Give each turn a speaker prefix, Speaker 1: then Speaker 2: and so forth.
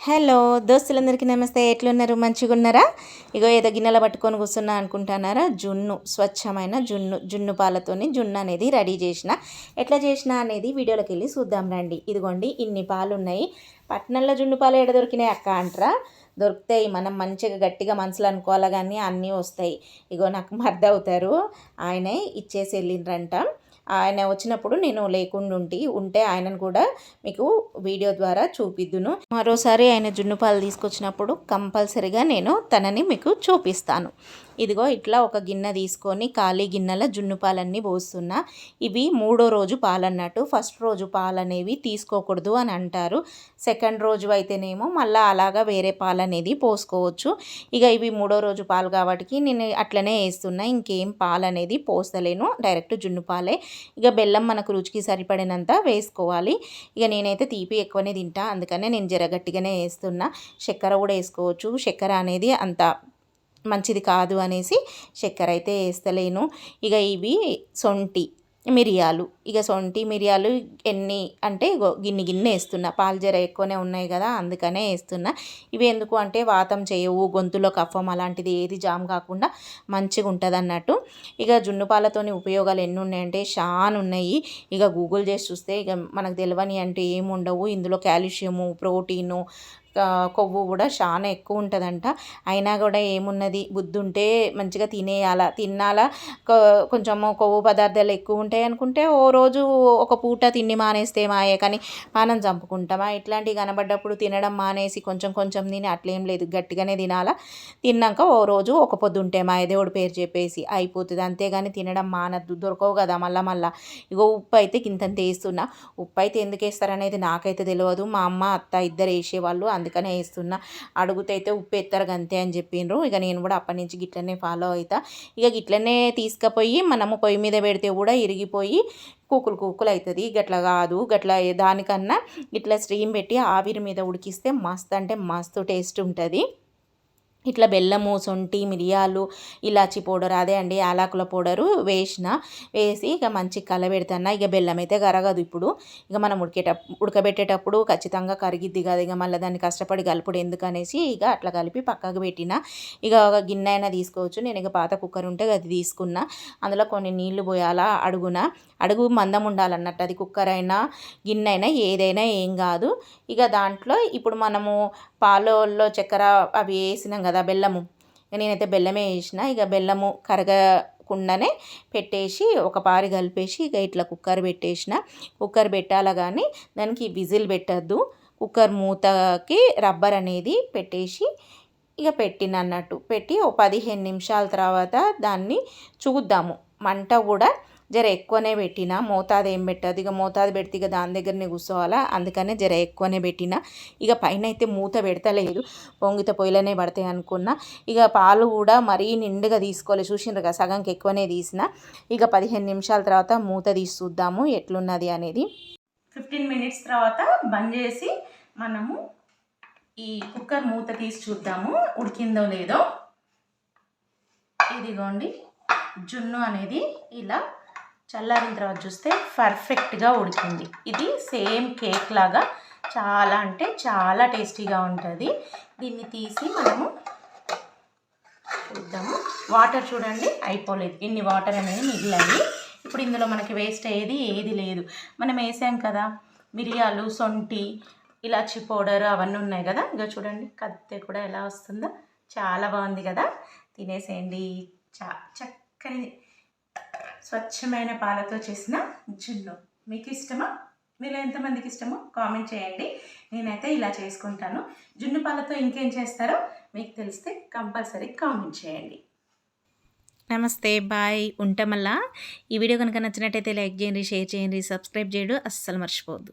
Speaker 1: Hello దోస్తులందరికీ నమస్తే. ఎట్లున్నారు? మంచిగా ఉన్నారా ఇగో ఏదో గిన్నెల పట్టుకొని కూర్చున్నా అనుకుంటున్నారా? జున్ను స్వచ్ఛమైన జున్ను జున్ను పాలతోని జున్ను అనేది రెడీ చేసిన. ఎట్లా చేసిన అనేది వీడియోలోకి వెళ్ళి చూద్దాం రండి. ఇదిగోండి ఇన్ని పాలు ఉన్నాయి పట్నంలో జున్ను పాలు ఎడ దొరికినాయి అక్క అంటారా? దొరుకుతాయి. మనం మంచిగా గట్టిగా మనసులు అనుకోవాలి కానీ అన్నీ వస్తాయి. ఇగో నాకు మర్ద అవుతారు ఆయనే ఇచ్చేసి వెళ్ళిండ్రంట. ఆయన వచ్చినప్పుడు నేను లేకుండా ఉంటే ఆయనను కూడా మీకు వీడియో ద్వారా చూపిద్దును. మరోసారి ఆయన జున్ను పాలు తీసుకొచ్చినప్పుడు కంపల్సరిగా నేను తనని మీకు చూపిస్తాను. ఇదిగో ఇట్లా ఒక గిన్నె తీసుకొని ఖాళీ గిన్నెల జున్ను పాలన్నీ పోస్తున్నా. ఇవి మూడో రోజు పాలు అన్నట్టు ఫస్ట్ రోజు పాలు అనేవి తీసుకోకూడదు అని అంటారు. సెకండ్ రోజు అయితేనేమో మళ్ళీ అలాగా వేరే పాలు అనేది పోసుకోవచ్చు. ఇక ఇవి మూడో రోజు పాలు కాబట్టి నేను అట్లనే వేస్తున్నా. ఇంకేం పాలు అనేది పోస్తలేను. డైరెక్ట్ జున్ను పాలే. ఇక బెల్లం మనకు రుచికి సరిపడినంత వేసుకోవాలి. ఇక నేనైతే తీపి ఎక్కువనే తింటా. అందుకనే నేను జరగట్టిగానే వేస్తున్నా. చక్కెర కూడా వేసుకోవచ్చు. చక్కెర అనేది అంత మంచిది కాదు అనేసి చక్కెర అయితే వేస్తలేను. ఇక ఇవి సొంటి మిరియాలు. ఇక సొంటి మిరియాలు ఎన్ని అంటే గిన్నె గిన్నె వేస్తున్నా. పాలు జర ఎక్కువనే ఉన్నాయి కదా అందుకనే వేస్తున్నా. ఇవి ఎందుకు అంటే వాతం చేయవు గొంతులో కఫం అలాంటిది ఏది జామ్ కాకుండా మంచిగా ఉంటుంది అన్నట్టు ఇక జున్ను పాలతోని ఉపయోగాలు ఎన్ని ఉన్నాయంటే షాన్ ఉన్నాయి. ఇక గూగుల్ చేసి చూస్తే ఇక మనకు తెలియని అంటే ఏముండవు. ఇందులో కాల్షియము ప్రోటీను కొవ్వు కూడా చాలా ఎక్కువ ఉంటుందంట. అయినా కూడా ఏమున్నది? బుద్ధి ఉంటే మంచిగా తినేయాల? తిన్నాలా? కొంచెము కొవ్వు పదార్థాలు ఎక్కువ ఉంటాయి అనుకుంటే ఓ రోజు ఒక పూట తిండి మానేస్తే మాయే కానీ మనం చంపుకుంటామా? ఇట్లాంటివి కనబడ్డప్పుడు తినడం మానేసి కొంచెం కొంచెం తిని అట్లేం లేదు. గట్టిగానే తినాలా? తిన్నాక ఓ రోజు ఒక పొద్దు ఉంటే మా దేవుడు పేరు చెప్పేసి అయిపోతుంది. అంతేగాని తినడం మానద్దు. దొరకవు కదా మళ్ళా మళ్ళా ఇగో ఉప్పు అయితే కింద వేస్తున్నా. ఉప్పు అయితే ఎందుకు వేస్తారనేది నాకైతే తెలియదు మా అమ్మ అత్త ఇద్దరు వేసేవాళ్ళు. అందుకనే వేస్తున్నా. అడుగుతే అయితే ఉప్పు ఎత్తారు అంతే అని చెప్పిండ్రు ఇక నేను కూడా అప్పటి నుంచి గిట్లనే ఫాలో అవుతా ఇక గిట్లనే తీసుకుపోయి మనము పొయ్యి మీద పెడితే కూడా ఇరిగిపోయి కూకులు కూకులు అవుతుంది గట్లా కాదు. గట్ల దానికన్నా ఇట్లా స్ట్రీమ్ పెట్టి ఆవిరి మీద ఉడికిస్తే మస్తు అంటే మస్తు టేస్ట్ ఉంటుంది. ఇట్లా బెల్లము సొంటి మిరియాలు ఇలాచి పౌడర్ అదే అండి యాలకుల పౌడరు వేసిన వేసి ఇక మంచి కలబెడుతున్నా ఇక బెల్లం అయితే కరగదు ఇప్పుడు. ఇక మనం ఉడికేటప్పుడు ఉడకబెట్టేటప్పుడు ఖచ్చితంగా కరిగిద్ది కదా. ఇక మళ్ళీ దాన్ని కష్టపడి కలుపుడు ఎందుకనేసి ఇక అట్లా కలిపి పక్కకు పెట్టిన. ఇక ఒక గిన్నె అయినా తీసుకోవచ్చు. నేను ఇక పాత కుక్కర్ ఉంటే అది తీసుకున్నా. అందులో కొన్ని నీళ్ళు పోయాలా అడుగున. అడుగు మందం ఉండాలన్నట్టు. అది కుక్కర్ అయినా గిన్నె అయినా ఏదైనా ఏం కాదు. ఇక దాంట్లో ఇప్పుడు మనము పాలలో చక్కెర అవి వేసినాం కదా కదా బెల్లము. నేనైతే బెల్లమే వేసిన ఇక బెల్లము కరగకుండానే పెట్టేసి ఒక పారి కలిపేసి ఇక ఇట్లా కుక్కర్ పెట్టేసిన. కుక్కర్ పెట్టాల కానీ దానికి విజిల్ పెట్టద్దు. కుక్కర్ మూతకి రబ్బర్ అనేది పెట్టేసి ఇక పెట్టిన అన్నట్టు. పెట్టి ఓ పదిహేను నిమిషాల తర్వాత దాన్ని చూద్దాము. మంట కూడా జర ఎక్కువనే పెట్టిన. మోతాదు ఏం పెట్టదు. ఇక మోతాదు పెడితే ఇక దాని దగ్గరనే కూర్చోవాలా? అందుకనే జర ఎక్కువనే పెట్టిన. ఇక పైన అయితే మూత పెడతలేదు. పొంగిత పొయ్యిలోనే పడతాయి అనుకున్నా. ఇక పాలు కూడా మరీ నిండుగా తీసుకోవాలి చూసినారు కదా సగంకి ఎక్కువనే తీసిన. ఇక పదిహేను నిమిషాల తర్వాత మూత తీసి చూద్దాము ఎట్లున్నది అనేది. ఫిఫ్టీన్ మినిట్స్ తర్వాత బంద్ చేసి మనము ఈ కుక్కర్ మూత తీసి చూద్దాము. ఉడికిందో లేదో. ఇదిగోండి. జున్ను అనేది ఇలా చల్లారిన తర్వాత చూస్తే పర్ఫెక్ట్గా ఉడికింది. ఇది సేమ్ కేక్ లాగా చాలా అంటే చాలా టేస్టీగా ఉంటుంది. దీన్ని తీసి మనము చూద్దాము. వాటర్ చూడండి అయిపోలేదు. ఇన్ని వాటర్ అనేది మిగిలాయి. ఇప్పుడు ఇందులో మనకి వేస్ట్ అయ్యేది ఏది లేదు. మనం వేసాం కదా మిరియాలు సొంటి ఇలాచి పౌడర్ అవన్నీ ఉన్నాయి కదా. ఇంకా చూడండి కత్తే కూడా ఎలా వస్తుందో. చాలా బాగుంది కదా. తినేసేయండి. చా చక్కని స్వచ్ఛమైన పాలతో చేసిన జున్ను. మీకు ఇష్టమా? మీరు ఎంతమందికి ఇష్టమో కామెంట్ చేయండి. నేనైతే ఇలా చేసుకుంటాను. జున్ను పాలతో ఇంకేం చేస్తారో మీకు తెలిస్తే కంపల్సరీ కామెంట్ చేయండి. నమస్తే బాయ్. ఉంటామల్లా? ఈ వీడియో కనుక నచ్చినట్టయితే లైక్ చేయండి షేర్ చేయండి సబ్స్క్రైబ్ చేయడం అస్సలు మర్చిపోవద్దు.